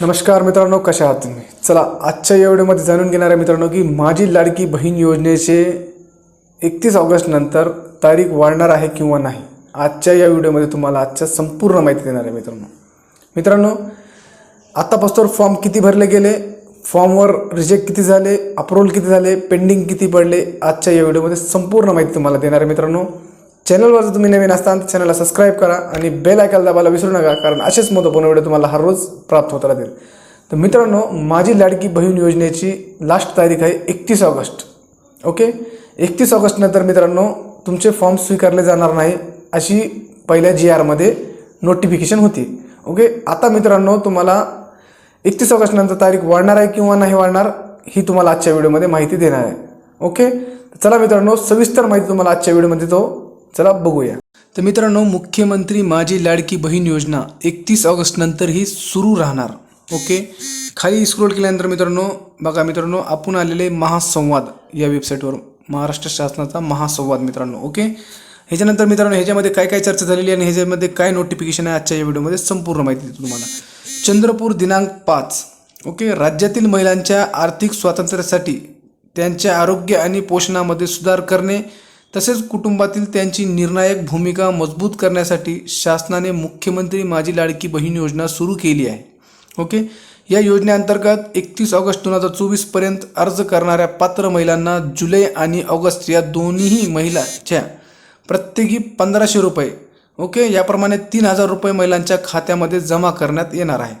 नमस्कार मित्रांनो कशा आहात तुम्ही? चला आजच्या या व्हिडिओमध्ये जाणून घेणार आहे मित्रांनो की माझी लाडकी बहीण योजनेचे एकतीस ऑगस्ट नंतर तारीख वाढणार आहे किंवा नाही आजच्या या व्हिडिओमध्ये तुम्हाला आजच्या संपूर्ण माहिती देणार आहे मित्रांनो. मित्रांनो आत्तापासून फॉर्म किती भरले गेले? फॉर्मवर रिजेक्ट किती झाले? अप्रूव्हल किती झाले? पेंडिंग किती पडले? आजच्या या व्हिडिओमध्ये संपूर्ण माहिती तुम्हाला देणार आहे मित्रांनो. चॅनलवर जर तुम्ही नवीन असताल तर चॅनलला सबस्क्राईब करा आणि बेल आयकॉन दाबायला विसरू नका कारण असेच महत्त्वपूर्ण व्हिडिओ तुम्हाला हर रोज प्राप्त होत राहतील तर मित्रांनो माझी लाडकी बहीण योजनेची लास्ट तारीख आहे एकतीस ऑगस्ट. ओके? एकतीस ऑगस्टनंतर मित्रांनो तुमचे फॉर्म स्वीकारले जाणार नाही अशी पहिल्या जी आरमध्ये नोटिफिकेशन होती. ओके? आता मित्रांनो तुम्हाला एकतीस ऑगस्टनंतर तारीख वाढणार आहे किंवा नाही वाढणार ही तुम्हाला आजच्या व्हिडिओमध्ये माहिती देणार आहे. ओके? चला मित्रांनो सविस्तर माहिती तुम्हाला आजच्या व्हिडिओमध्ये तो चला बघूया. तर मित्रांनो मुख्यमंत्री माझी लाडकी बहीण योजना एकतीस ऑगस्ट नंतर ही सुरू राहणार. ओके? खाली स्क्रोल केल्यानंतर मित्रांनो बघा मित्रांनो आपण आलेले महासंवाद या वेबसाईटवर महाराष्ट्र शासनाचा महासंवाद मित्रांनो ओके? ह्याच्यानंतर मित्रांनो ह्याच्यामध्ये काय काय चर्चा झालेली आणि ह्याच्यामध्ये काय नोटिफिकेशन आहे आजच्या या व्हिडिओमध्ये संपूर्ण माहिती देतो तुम्हाला. चंद्रपूर दिनांक पाच ओके? राज्यातील महिलांच्या आर्थिक स्वातंत्र्यासाठी त्यांच्या आरोग्य आणि पोषणामध्ये सुधार करणे तसेच कुटुंबातील त्यांची निर्णायक भूमिका मजबूत करण्यासाठी शासनाने मुख्यमंत्री माझी लाडकी बहीण योजना सुरू केली आहे. ओके? या योजनेअंतर्गत एकतीस ऑगस्ट दोन हजार चोवीसपर्यंत अर्ज करणाऱ्या पात्र महिलांना जुलै आणि ऑगस्ट या दोन्ही महिलाच्या प्रत्येकी पंधराशे रुपये ओके? याप्रमाणे तीन हजार रुपये महिलांच्या खात्यामध्ये जमा करण्यात येणार आहे.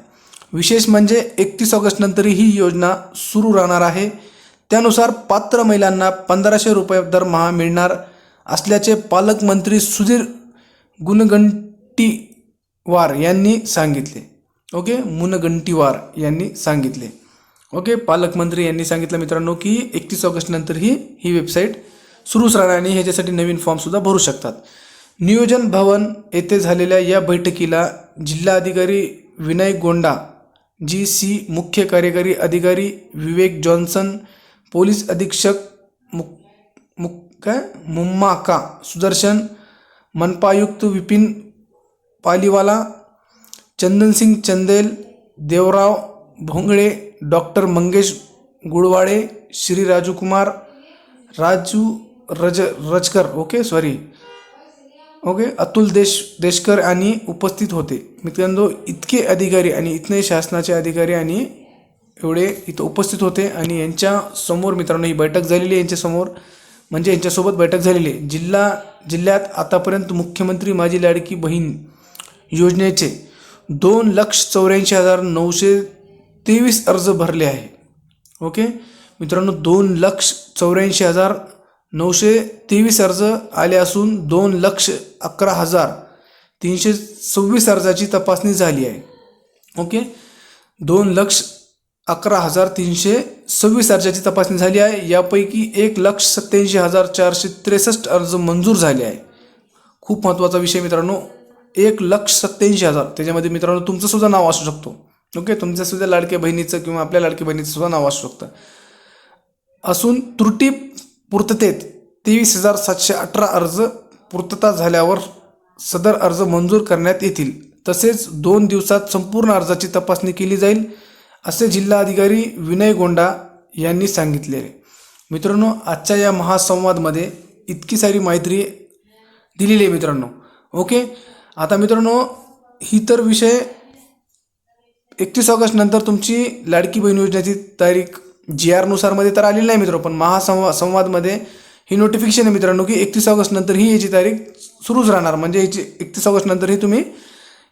विशेष म्हणजे एकतीस ऑगस्टनंतर ही योजना सुरू राहणार आहे. त्यानुसार पात्र महिलांना पंधराशे रुपये दरमहा मिळणार असल्याचे पालकमंत्री सुधीर गुणगंटीवार यांनी सांगितले. ओके? मुनगंटीवार यांनी सांगितले. ओके? पालकमंत्री यांनी सांगितलं मित्रांनो की एकतीस ऑगस्टनंतरही ही ही वेबसाईट सुरूच राहणार आणि ह्याच्यासाठी नवीन फॉर्मसुद्धा भरू शकतात. नियोजन भवन येथे झालेल्या या बैठकीला जिल्हाधिकारी विनय गोंडा जी सी मुख्य कार्यकारी अधिकारी विवेक जॉन्सन पोलीस अधीक्षक मुक मुक काय? मुम्माका सुदर्शन मनपायुक्त विपिन पालीवाला चंदनसिंग चंदेल देवराव भोंगळे डॉक्टर मंगेश गुळवाडे श्री राजूकुमार राजू रज Rajkar okay sorry okay Atul देश देशकर आणि उपस्थित होते. मित्रांनो इतके अधिकारी आणि इतने शासनाचे अधिकारी आणि एवढे इथं उपस्थित होते आणि यांच्या समोर मित्रांनो ही बैठक झालेली आहे यांच्यासमोर म्हणजे यांच्यासोबत बैठक झालेली आहे. जिल्हा जिल्ह्यात आतापर्यंत मुख्यमंत्री माझी लाडकी बहीण योजनेचे दोन लक्ष चौऱ्याऐंशी हजार नऊशे तेवीस अर्ज भरले आहे. ओके? मित्रांनो दोन लक्ष चौऱ्याऐंशी हजार नऊशे तेवीस अर्ज आले असून दोन लक्ष अकरा हजार तीनशे सव्वीस अर्जाची तपासणी झाली आहे. ओके? दोन लक्ष अकरा हजार तीनशे सव्वीस अर्जाची तपासणी झाली आहे. यापैकी एक लक्ष सत्याऐंशी हजार चारशे त्रेसष्ट अर्ज मंजूर झाले आहे खूप महत्त्वाचा विषय मित्रांनो एक लक्ष सत्त्याऐंशी हजार. त्याच्यामध्ये मित्रांनो तुमचं सुद्धा नाव असू शकतो. ओके? तुमच्या सुद्धा लाडक्या बहिणीचं किंवा आपल्या लाडक्या बहिणीचं सुद्धा नाव असू शकतं. असून त्रुटी पूर्ततेत तेवीस हजार सातशे अठरा अर्ज पूर्तता झाल्यावर सदर अर्ज मंजूर करण्यात येतील. तसेच दोन दिवसात संपूर्ण अर्जाची तपासणी केली जाईल. असे जिल्हाधिकारी विनय गोंडा यांनी सांगितले. मित्रांनो आजच्या या महासंवादमध्ये इतकी सारी माहिती दिलेली आहे मित्रांनो. ओके? आता मित्रांनो ही तर विषय एकतीस ऑगस्ट नंतर तुमची लाडकी बहीण योजनेची तारीख जी आरनुसारमध्ये तर आलेली नाही मित्र पण महासंवा संवादमध्ये ही नोटिफिकेशन आहे मित्रांनो की एकतीस ऑगस्ट नंतर ही याची तारीख सुरूच राहणार. म्हणजे याची एकतीस ऑगस्ट नंतर ही तुम्ही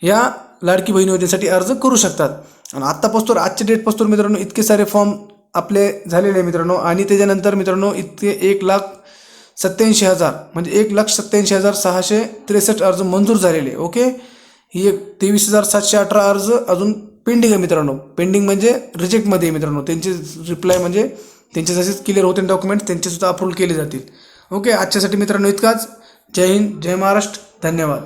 या लाडकी बहीण योजनेसाठी अर्ज करू शकतात. आणि आत्तापासून आजच्या डेटपासून मित्रांनो इतके सारे फॉर्म आपले झालेले आहे मित्रांनो. आणि त्याच्यानंतर मित्रांनो इतके एक लाख सत्याऐंशी हजार म्हणजे एक लाख सत्याऐंशी हजार सहाशे त्रेसष्ट अर्ज मंजूर झालेले ओके ही एक तेवीस हजार सातशे अठरा अर्ज अजून पेंडिंग आहे मित्रांनो. पेंडिंग म्हणजे रिजेक्टमध्ये आहे मित्रांनो. त्यांचे रिप्लाय म्हणजे त्यांचे जसेच क्लिअर होते डॉक्युमेंट त्यांचेसुद्धा अप्रूव्ह केले जातील. ओके आजच्यासाठी मित्रांनो इतकाच. जय हिंद जय महाराष्ट्र. धन्यवाद.